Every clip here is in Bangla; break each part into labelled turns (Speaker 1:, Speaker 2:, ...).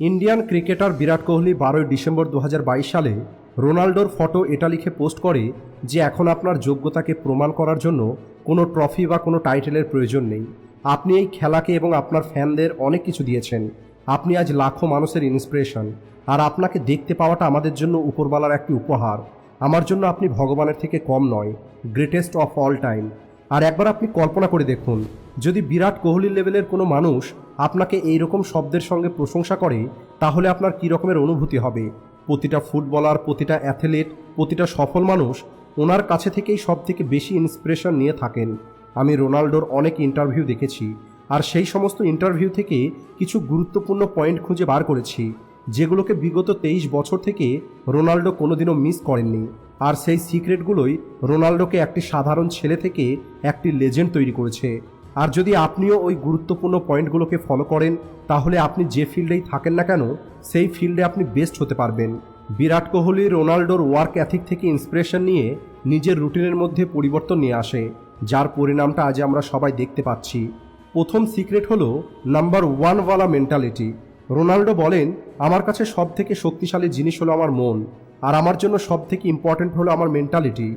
Speaker 1: ইন্ডিয়ান ক্রিকেটার বিরাট কোহলি বারোই ডিসেম্বর দু হাজার বাইশ সালে রোনাল্ডোর ফটো এটা লিখে পোস্ট করে যে এখন আপনার যোগ্যতাকে প্রমাণ করার জন্য কোনো ট্রফি বা কোনো টাইটেলের প্রয়োজন নেই। আপনি এই খেলাকে এবং আপনার ফ্যানদের অনেক কিছু দিয়েছেন। আপনি আজ লাখো মানুষের ইন্সপিরেশন আর আপনাকে দেখতে পাওয়াটা আমাদের জন্য উপরবালার একটি উপহার। আমার জন্য আপনি ভগবানের থেকে কম নয় গ্রেটেস্ট অফ অল টাইম আর একবার আপনি কল্পনা করে দেখুন, যদি বিরাট কোহলি লেভেলের কোনো মানুষ আপনাকে এই রকম শব্দের সঙ্গে প্রশংসা করে, তাহলে আপনার কী রকমের অনুভূতি হবে? প্রতিটা ফুটবলার, প্রতিটা অ্যাথলেট, প্রতিটা সফল মানুষ ওনার কাছে থেকেই সব থেকে বেশি ইন্সপিরেশন নিয়ে থাকেন। আমি রোনাল্ডোর অনেক ইন্টারভিউ দেখেছি, আর সেই সমস্ত ইন্টারভিউ থেকে কিছু গুরুত্বপূর্ণ পয়েন্ট খুঁজে বার করেছি, যেগুলোকে বিগত তেইশ বছর থেকে রোনাল্ডো কোনোদিনও মিস করেননি। আর সেই সিক্রেটগুলোই রোনাল্ডোকে একটি সাধারণ ছেলে থেকে একটি লেজেন্ড তৈরি করেছে। আর যদি আপনিও ওই গুরুত্বপূর্ণ পয়েন্টগুলোকে ফলো করেন, তাহলে আপনি যে ফিল্ডেই থাকেন না কেন, সেই ফিল্ডে আপনি বেস্ট হতে পারবেন। বিরাট কোহলি রোনাল্ডোর ওয়ার্ক অ্যাথিক থেকে ইন্সপিরেশন নিয়ে নিজের রুটিনের মধ্যে পরিবর্তন নিয়ে আসে, যার পরিণামটা আজ আমরা সবাই দেখতে পাচ্ছি। প্রথম সিক্রেট হলো নাম্বার ওয়ানওয়ালা মেন্টালিটি। রোনাল্ডো বলেন, আমার কাছে সব থেকে শক্তিশালী জিনিস হলো আমার মন। আর আমার জন্য সব থেকে ইম্পর্ট্যান্ট হলো আমার মেন্টালিটি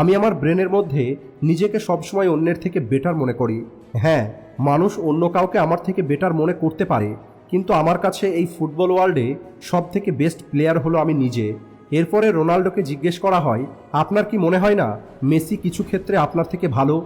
Speaker 1: আমি আমার ব্রেনের মধ্যে নিজেকে সবসময় অন্যের থেকে বেটার মনে করি। হ্যাঁ মানুষ অন্য কাউকে আমার থেকে বেটার মনে করতে পারে, কিন্তু আমার কাছে এই ফুটবল ওয়ার্ল্ডে সব থেকে বেস্ট প্লেয়ার হলো আমি নিজে। এরপরে রোনাল্ডোকে জিজ্ঞেস করা হয়, আপনার কি মনে হয় না মেসি কিছু ক্ষেত্রে আপনার থেকে ভালো?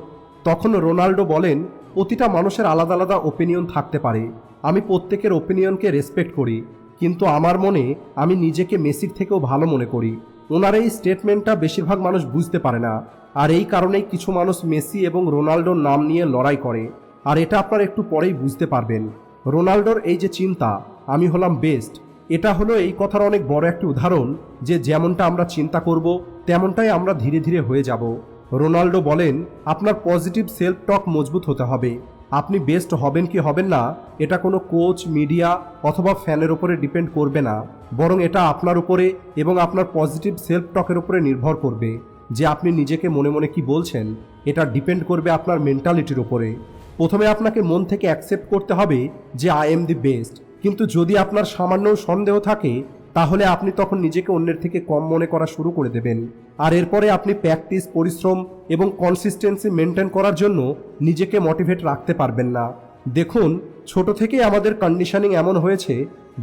Speaker 1: তখন রোনাল্ডো বলেন, প্রতিটা মানুষের আলাদা আলাদা ওপিনিয়ন থাকতে পারে। আমি প্রত্যেকের ওপিনিয়নকে রেসপেক্ট করি। কিন্তু আমার মনে আমি নিজেকে মেসির থেকেও ভালো মনে করি। ওনার এই স্টেটমেন্টটা বেশিরভাগ মানুষ বুঝতে পারে না। আর এই কারণেই কিছু মানুষ মেসি এবং রোনাল্ডোর নাম নিয়ে লড়াই করে। আর এটা আপনারা একটু পরেই বুঝতে পারবেন। রোনাল্ডোর এই যে চিন্তা, আমি হলাম বেস্ট এটা হলো এই কথার অনেক বড় একটি উদাহরণ যে যেমনটা আমরা চিন্তা করব, তেমনটাই আমরা ধীরে ধীরে হয়ে যাব। রোনাল্ডো বলেন, আপনার পজিটিভ সেলফ টক মজবুত হতে হবে। আপনি বেস্ট হবেন কি হবেন না, এটা কোনো কোচ মিডিয়া অথবা ফ্যানের উপরে ডিপেন্ড করবে না। বরং এটা আপনার উপরে এবং আপনার পজিটিভ সেলফ টকের উপরে নির্ভর করবে। যে আপনি নিজেকে মনে মনে কি বলছেন, এটা ডিপেন্ড করবে আপনার মেন্টালিটির উপরে। প্রথমে আপনাকে মন থেকে অ্যাকসেপ্ট করতে হবে যে আই এম দি বেস্ট কিন্তু যদি আপনার সামান্য সন্দেহ থাকে, তাহলে আপনি তখন নিজেকে অন্যের থেকে কম মনে করা শুরু করে দেবেন। আর এরপরে আপনি প্র্যাকটিস, পরিশ্রম এবং কনসিস্টেন্সি মেনটেন করার জন্য নিজেকে মোটিভেট রাখতে পারবেন না। দেখুন, ছোট থেকেই আমাদের কন্ডিশনিং এমন হয়েছে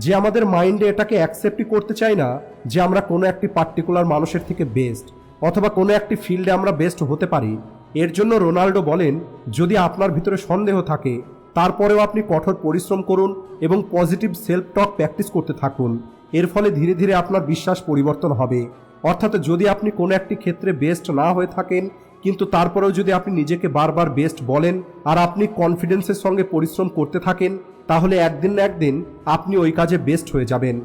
Speaker 1: যে আমাদের মাইন্ডে এটাকে অ্যাকসেপ্টই করতে চাই না যে আমরা কোনো একটি পার্টিকুলার মানুষের থেকে বেস্ট অথবা কোনো একটি ফিল্ডে আমরা বেস্ট হতে পারি। এর জন্য রোনাল্ডো বলেন, যদি আপনার ভিতরে সন্দেহ থাকে, তারপরেও আপনি কঠোর পরিশ্রম করুন এবং পজিটিভ সেলফ টক প্র্যাকটিস করতে থাকুন। এর ফলে ধীরে ধীরে আপনার বিশ্বাস পরিবর্তন হবে। অর্থাৎ যদি আপনি কোনো একটি ক্ষেত্রে বেস্ট না হয়ে থাকেন, কিন্তু তারপরেও যদি আপনি নিজেকে বারবার বেস্ট বলেন আর আপনি কনফিডেন্সের সঙ্গে পরিশ্রম করতে থাকেন, তাহলে একদিন না একদিন আপনি ওই কাজে বেস্ট হয়ে যাবেন।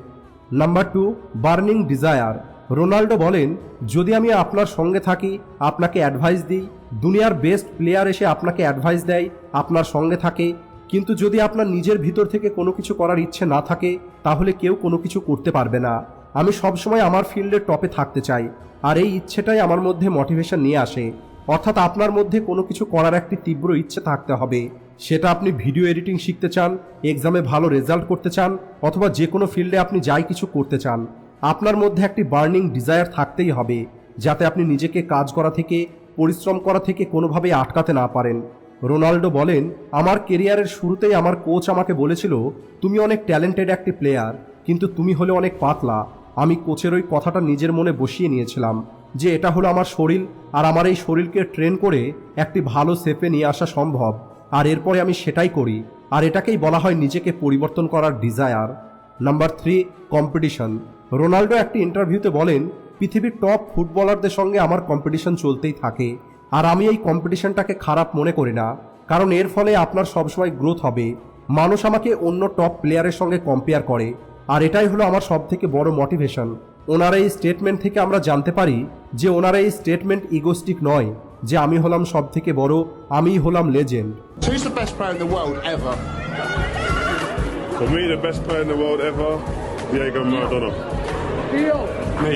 Speaker 1: Number two burning desire Ronaldo বলেন, যদি আমি আপনার সঙ্গে থাকি, আপনাকে অ্যাডভাইস দিই। দুনিয়ার বেস্ট প্লেয়ার এসে আপনাকে অ্যাডভাইস দেয়, আপনার সঙ্গে থাকে। কিন্তু যদি আপনার নিজের ভিতর থেকে কোনো কিছু করার ইচ্ছে না থাকে, তাহলে কেউ কোনো কিছু করতে পারবে না। আমি সবসময় আমার ফিল্ডের টপে থাকতে চাই, আর এই ইচ্ছেটাই আমার মধ্যে মোটিভেশন নিয়ে আসে। অর্থাৎ আপনার মধ্যে কোনো কিছু করার একটি তীব্র ইচ্ছে থাকতে হবে। সেটা আপনি ভিডিও এডিটিং শিখতে চান এক্সামে ভালো রেজাল্ট করতে চান, অথবা যে কোনো ফিল্ডে আপনি যাই কিছু করতে চান। আপনার মধ্যে একটি বার্নিং ডিজায়ার থাকতেই হবে, যাতে আপনি নিজেকে কাজ করা থেকে, পরিশ্রম করা থেকে কোনোভাবেই আটকাতে না পারেন। রোনাল্ডো বলেন, আমার কেরিয়ারের শুরুতেই আমার কোচ আমাকে বলেছিল, তুমি অনেক ট্যালেন্টেড একটি প্লেয়ার কিন্তু তুমি হলে অনেক পাতলা আমি কোচের ওই কথাটা নিজের মনে বসিয়ে নিয়েছিলাম যে এটা হলো আমার শরীর আর আমার এই শরীরকে ট্রেন করে একটি ভালো শেপে নিয়ে আসা সম্ভব। আর এরপরে আমি সেটাই করি। আর এটাকেই বলা হয় নিজেকে পরিবর্তন করার desire number three competition Ronaldo একটি ইন্টারভিউতে বলেন, পৃথিবীর টপ ফুটবলারদের সঙ্গে আমার কম্পিটিশন চলতেই থাকে। আর আমি এই কম্পিটিশনটাকে খারাপ মনে করি না। কারণ এর ফলে আপনার সবসময় গ্রোথ হবে। মানুষ আমাকে অন্য টপ প্লেয়ারের সঙ্গে কম্পেয়ার করে। আর এটাই হলো আমার সব থেকে বড় মোটিভেশন ওনার এই স্টেটমেন্ট থেকে আমরা জানতে পারি যে ওনার এই স্টেটমেন্ট ইগোস্টিক নয় যে আমি হলাম সব থেকে বড় আমিই হলাম legend
Speaker 2: Who's the best player in the world ever?
Speaker 3: For me, the best player in the world ever, Diego Maradona. Me.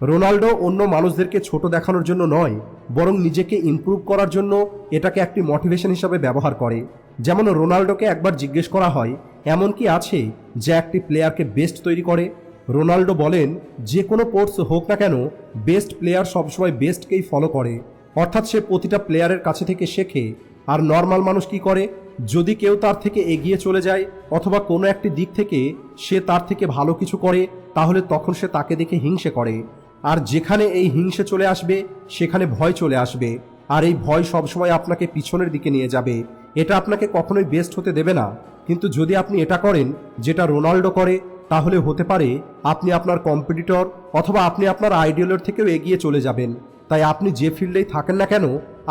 Speaker 1: Ronaldo অন্য মানুষদেরকে ছোট দেখানোর জন্য নয় বরং নিজেকে ইমপ্রুভ করার জন্য এটাকে একটি মোটিভেশন হিসাবে ব্যবহার করে যেমন রোনাল্ডোকে একবার জিজ্ঞেস করা হয় এমন কি আছে যা একটি প্লেয়ারকে বেস্ট তৈরি করে। রোনাল্ডো বলেন, যে কোনো কোর্স হোক না কেন বেস্ট প্লেয়ার সবসময় বেস্টকেই ফলো করে। অর্থাৎ সে প্রতিটা প্লেয়ারের কাছে থেকে শেখে। আর নর্মাল মানুষ কি করে? যদি কেউ তার থেকে এগিয়ে চলে যায়, অথবা কোনো একটি দিক থেকে সে তার থেকে ভালো কিছু করে, তাহলে তখন সে তাকে দেখে হিংসে করে। আর যেখানে এই হিংসে চলে আসবে, সেখানে ভয় চলে আসবে। আর এই ভয় সবসময় আপনাকে পিছনের দিকে নিয়ে যাবে। এটা আপনাকে কখনোই বেস্ট হতে দেবে না। কিন্তু যদি আপনি এটা করেন, যেটা রোনাল্ডো করে, তাহলে হতে পারে আপনি আপনার কম্পিটিটর অথবা আপনি আপনার আইডিয়ালের থেকেও এগিয়ে চলে যাবেন। তাই আপনি যে ফিল্ডেই থাকেন না কেন,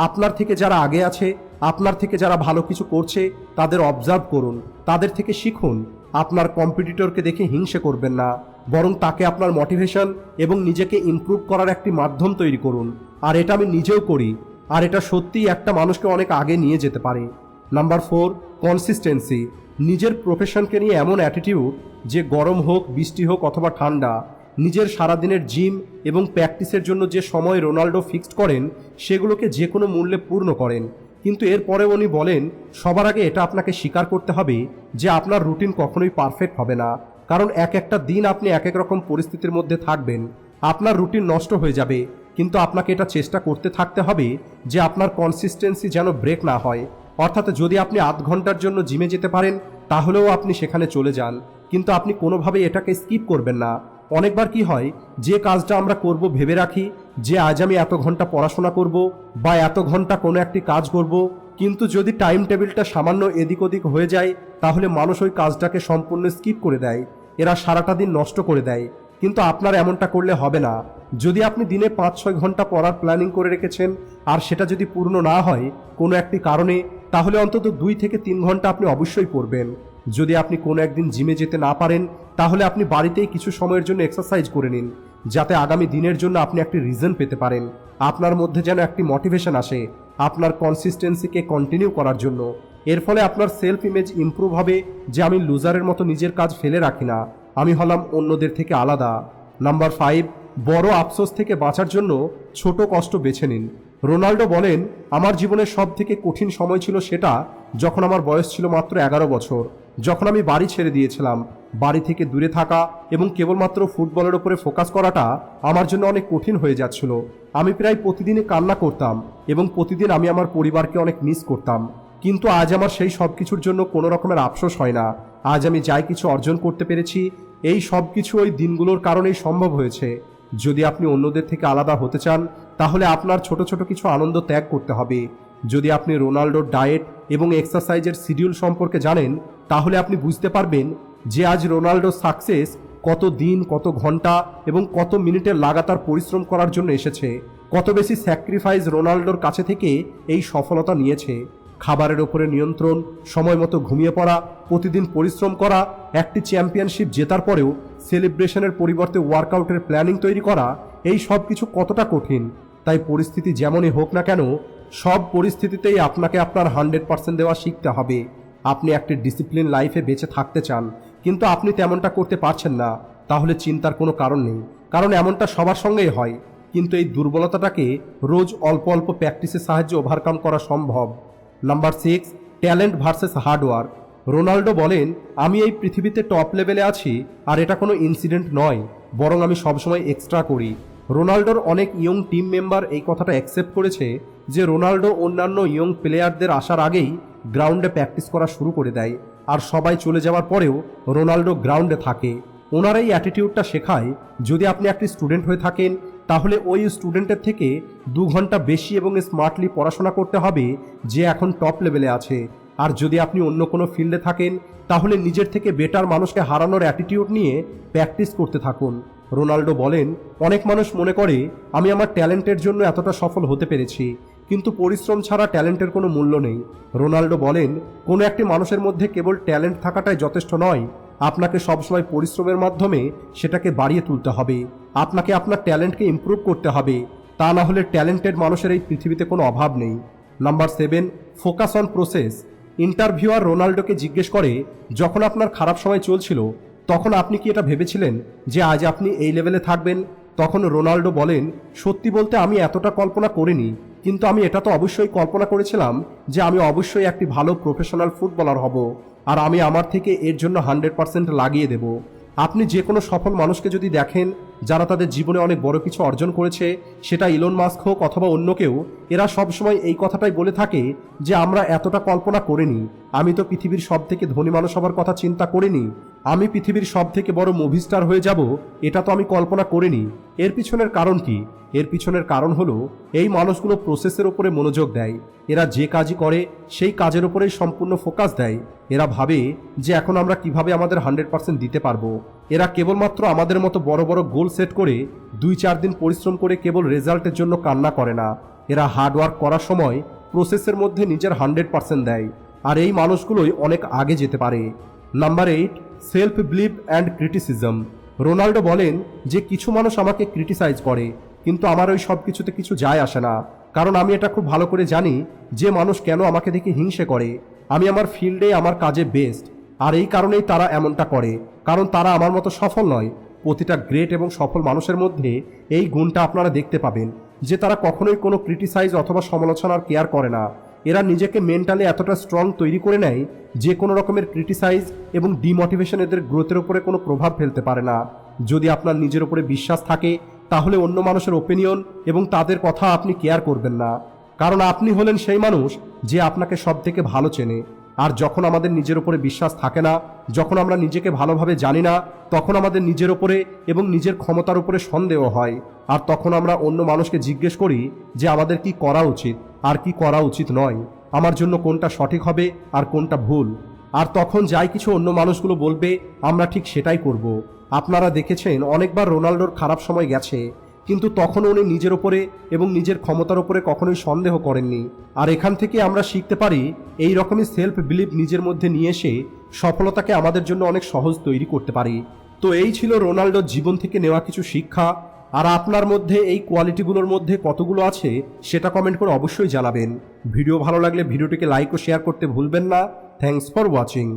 Speaker 1: আপনার থেকে যারা আগে আছে, আপনার থেকে যারা ভালো কিছু করছে, তাদের অবজার্ভ করুন, তাদের থেকে শিখুন, আপনার কম্পিটিটরকে দেখে হিংসে করবেন না, বরং তাকে আপনার মোটিভেশন এবং নিজেকে ইমপ্রুভ করার একটি মাধ্যম তৈরি করুন। আর এটা আমি নিজেও করি, আর এটা সত্যিই একটা মানুষকে অনেক আগে নিয়ে যেতে পারে। নাম্বার ফোর কনসিস্টেন্সি নিজের প্রফেশনকে নিয়ে এমন অ্যাটিটিউড যে গরম হোক, বৃষ্টি হোক অথবা ঠান্ডা, নিজের সারাদিনের জিম এবং প্র্যাকটিসের জন্য যে সময় রোনাল্ডো ফিক্সড করেন, সেগুলোকে যে কোনো মূল্যে পূর্ণ করেন। কিন্তু এরপরে উনি বলেন, সবার আগে এটা আপনাকে স্বীকার করতে হবে যে আপনার রুটিন কখনোই পারফেক্ট হবে না। কারণ এক একটা দিন আপনি এক এক রকম পরিস্থিতির মধ্যে থাকবেন। আপনার রুটিন নষ্ট হয়ে যাবে, কিন্তু আপনাকে এটা চেষ্টা করতে থাকতে হবে যে আপনার কনসিস্টেন্সি যেন ব্রেক না হয়। অর্থাৎ যদি আপনি আধ ঘণ্টার জন্য জিমে যেতে পারেন, তাহলেও আপনি সেখানে চলে যান। কিন্তু আপনি কোনোভাবে এটাকে স্কিপ করবেন না। অনেকবার কি হয়, যে কাজটা আমরা করব ভেবে রাখি, যে আজ আমি এত ঘণ্টা পড়াশোনা করব বা এত ঘণ্টা কোনো একটি কাজ করব, কিন্তু যদি টাইম টেবিলটা সামান্য এদিক ওদিক হয়ে যায়, তাহলে মানুষ ওই কাজটাকে সম্পূর্ণ স্কিপ করে দেয়। এরা সারাটা দিন নষ্ট করে দেয়। কিন্তু আপনার এমনটা করলে হবে না। যদি আপনি দিনে পাঁচ ছয় ঘণ্টা পড়ার প্ল্যানিং করে রেখেছেন, আর সেটা যদি পূর্ণ না হয় কোনো একটি কারণে, তাহলে অন্তত দুই থেকে তিন ঘণ্টা আপনি অবশ্যই পড়বেন। যদি আপনি কোনো একদিন জিমে যেতে না পারেন, তাহলে আপনি বাড়িতেই কিছু সময়ের জন্য এক্সারসাইজ করে নিন, যাতে আগামী দিনের জন্য আপনি একটি রিজন পেতে পারেন। আপনার মধ্যে যেন একটি মোটিভেশন আসে, আপনার কনসিস্টেন্সিকে কন্টিনিউ করার জন্য। এর ফলে আপনার সেলফ ইমেজ ইমপ্রুভ হবে যে আমি লুজারের মতো নিজের কাজ ফেলে রাখি না। আমি হলাম অন্যদের থেকে আলাদা। নাম্বার ফাইভ বড় আফসোস থেকে বাঁচার জন্য ছোট কষ্ট বেছে নিন। রোনাল্ডো বলেন, আমার জীবনের সব থেকে কঠিন সময় ছিল সেটা যখন আমার বয়স ছিল মাত্র এগারো বছর। যখন আমি বাড়ি ছেড়ে দিয়েছিলাম, বাড়ি থেকে দূরে থাকা এবং কেবলমাত্র ফুটবলের ওপরে ফোকাস করাটা আমার জন্য অনেক কঠিন হয়ে যাচ্ছিল। আমি প্রায় প্রতিদিনই কান্না করতাম এবং প্রতিদিন আমি আমার পরিবারকে অনেক মিস করতাম। কিন্তু আজ আমার সেই সব কিছুর জন্য কোনো রকমের আফসোস হয় না। আজ আমি যাই কিছু অর্জন করতে পেরেছি, এই সব কিছু ওই দিনগুলোর কারণেই সম্ভব হয়েছে। যদি আপনি অন্যদের থেকে আলাদা হতে চান, তাহলে আপনার ছোট ছোট কিছু আনন্দ ত্যাগ করতে হবে। যদি আপনি রোনাল্ডোর ডায়েট এবং এক্সারসাইজের শিডিউল সম্পর্কে জানেন, তাহলে আপনি বুঝতে পারবেন যে আজ রোনাল্ডোর সাকসেস কত দিন, কত ঘণ্টা এবং কত মিনিটের লাগাতার পরিশ্রম করার জন্য এসেছে। কত বেশি স্যাক্রিফাইস রোনাল্ডোর কাছে থেকে এই সফলতা নিয়েছে। খাবারের ওপরে নিয়ন্ত্রণ, সময় মতো ঘুমিয়ে পড়া, প্রতিদিন পরিশ্রম করা, একটি চ্যাম্পিয়নশিপ জেতার পরেও সেলিব্রেশনের পরিবর্তে ওয়ার্কআউটের প্ল্যানিং তৈরি করা, এই সব কিছু কতটা কঠিন? তাই পরিস্থিতি যেমনই হোক না কেন, সব পরিস্থিতিতেই আপনাকে আপনার হান্ড্রেড পার্সেন্ট দেওয়া শিখতে হবে। আপনি একটি ডিসিপ্লিন লাইফে বেঁচে থাকতে চান, কিন্তু আপনি তেমনটা করতে পারছেন না। তাহলে চিন্তার কোনো কারণ নেই, কারণ এমনটা সবার সঙ্গেই হয়। কিন্তু এই দুর্বলতাটাকে রোজ অল্প অল্প প্র্যাকটিসের সাহায্যে ওভারকাম করা সম্ভব। Number six talent versus hard work Ronaldo বলেন, আমি এই পৃথিবীতে টপ লেভেলে আছি, আর এটা কোনো ইনসিডেন্ট নয়, বরং আমি সবসময় এক্সট্রা করি। রোনাল্ডোর অনেক ইয়ং টিম মেম্বার এই কথাটা অ্যাকসেপ্ট করেছে যে রোনাল্ডো অন্যান্য ইয়ং প্লেয়ারদের আসার আগেই গ্রাউন্ডে প্র্যাকটিস করা শুরু করে দেয়, আর সবাই চলে যাওয়ার পরেও রোনাল্ডো গ্রাউন্ডে থাকে। ওনার এই অ্যাটিটিউডটা শেখায়, যদি আপনি একটি স্টুডেন্ট হয়ে থাকেন তাহলে ওই স্টুডেন্টের থেকে দু ঘণ্টা বেশি এবং স্মার্টলি পড়াশোনা করতে হবে যে এখন টপ লেভেলে আছে। আর যদি আপনি অন্য কোনো ফিল্ডে থাকেন, তাহলে নিজের থেকে বেটার মানুষকে হারানোর অ্যাটিটিউড নিয়ে প্র্যাকটিস করতে থাকুন। রোনাল্ডো বলেন, অনেক মানুষ মনে করে, আমি আমার ট্যালেন্টের জন্য এতটা সফল হতে পেরেছি, কিন্তু পরিশ্রম ছাড়া ট্যালেন্টের কোনো মূল্য নেই। রোনাল্ডো বলেন, কোনো একটি মানুষের মধ্যে কেবল ট্যালেন্ট থাকাটাই যথেষ্ট নয় আপনাকে সবসময় পরিশ্রমের মাধ্যমে সেটাকে বাড়িয়ে তুলতে হবে। আপনাকে আপনার ট্যালেন্টকে ইমপ্রুভ করতে হবে। তা না হলে ট্যালেন্টেড মানুষের এই পৃথিবীতে কোনো অভাব নেই। Number seven focus on process interviewer রোনাল্ডোকে জিজ্ঞেস করে, যখন আপনার খারাপ সময় চলছিল, তখন আপনি কি এটা ভেবেছিলেন যে আজ আপনি এই লেভেলে থাকবেন? তখন রোনাল্ডো বলেন, সত্যি বলতে আমি এতটা কল্পনা করিনি। কিন্তু আমি এটা তো অবশ্যই কল্পনা করেছিলাম যে আমি অবশ্যই একটি ভালো প্রফেশনাল ফুটবলার হব, আর আমি আমার থেকে এর জন্য হান্ড্রেড পার্সেন্ট লাগিয়ে দেব। আপনি যে কোনো সফল মানুষকে যদি দেখেন, যারা তাদের জীবনে অনেক বড় কিছু অর্জন করেছে, সেটা ইলন মাস্ক হোক অথবা অন্য কেউ, এরা সবসময় এই কথাটাই বলে থাকে যে আমরা এতটা কল্পনা করিনি। আমি তো পৃথিবীর সব থেকে ধনী মানুষ হবার কথা চিন্তা করিনি। আমি পৃথিবীর সব থেকে বড় মুভি স্টার হয়ে যাব, এটা তো আমি কল্পনা করিনি। এর পিছনের কারণ কি? এর পিছনের কারণ হলো, এই মানুষগুলো প্রসেসের উপরে মনোযোগ দেয়। এরা যে কাজই করে, সেই কাজের উপরেই সম্পূর্ণ ফোকাস দেয়। এরা ভাবে যে এখন আমরা কীভাবে আমাদের হান্ড্রেড পার্সেন্ট দিতে পারব। এরা কেবলমাত্র আমাদের মতো বড় বড় গোল সেট করে দুই চার দিন পরিশ্রম করে কেবল রেজাল্টের জন্য কান্না করে না। এরা হার্ডওয়ার্ক করার সময় প্রসেসের মধ্যে নিজের হান্ড্রেড পার্সেন্ট দেয়। আর এই মানুষগুলোই অনেক আগে যেতে পারে। Number eight self believe and criticism Ronaldo বলেন যে, কিছু মানুষ আমাকে ক্রিটিসাইজ করে, কিন্তু আমার ওই সব কিছুতে কিছু যায় আসে না। কারণ আমি এটা খুব ভালো করে জানি যে, মানুষ কেন আমাকে দেখে হিংসে করে। আমি আমার ফিল্ডে আমার কাজে বেস্ট আর এই কারণেই তারা এমনটা করে। কারণ তারা আমার মতো সফল নয়। প্রতিটা গ্রেট এবং সফল মানুষের মধ্যে এই গুণটা আপনারা দেখতে পাবেন। যে, তারা কখনোই কোনো ক্রিটিসাইজ অথবা সমালোচনার কেয়ার করে না। এরা নিজেকে মেন্টালি এতটা স্ট্রং তৈরি করে নেয় যে কোনো রকমের ক্রিটিসাইজ এবং ডিমোটিভেশন এদের গ্রোথের উপরে কোনো প্রভাব ফেলতে পারে না। যদি আপনার নিজের উপরে বিশ্বাস থাকে, তাহলে অন্য মানুষের ওপিনিয়ন এবং তাদের কথা আপনি কেয়ার করবেন না। কারণ আপনি হলেন সেই মানুষ যে আপনাকে সব থেকে ভালো চেনে। আর যখন আমাদের নিজের উপরে বিশ্বাস থাকে না, যখন আমরা নিজেকে ভালোভাবে জানি না, তখন আমাদের নিজের উপরে এবং নিজের ক্ষমতার উপরে সন্দেহ হয়। আর তখন আমরা অন্য মানুষকে জিজ্ঞেস করি যে আমাদের কি করা উচিত, আর কি করা উচিত নয়, আমার জন্য কোনটা সঠিক হবে আর কোনটা ভুল। আর তখন যাই কিছু অন্য মানুষগুলো বলবে, আমরা ঠিক সেটাই করব। আপনারা দেখেছেন, অনেকবার রোনাল্ডোর খারাপ সময় গেছে। কিন্তু তখন উনি নিজের ওপরে এবং নিজের ক্ষমতার ওপরে কখনোই সন্দেহ করেননি। আর এখান থেকে আমরা শিখতে পারি, এই রকমই সেলফ বিলিভ নিজের মধ্যে নিয়ে এসে সফলতাকে আমাদের জন্য অনেক সহজ তৈরি করতে পারি। তো এই ছিল রোনাল্ডোর জীবন থেকে নেওয়া কিছু শিক্ষা। আর আপনার মধ্যে এই কোয়ালিটিগুলোর মধ্যে কতগুলো আছে সেটা কমেন্ট করে অবশ্যই জানাবেন। ভিডিও ভালো লাগলে ভিডিওটিকে লাইক ও শেয়ার করতে ভুলবেন না। Thanks for watching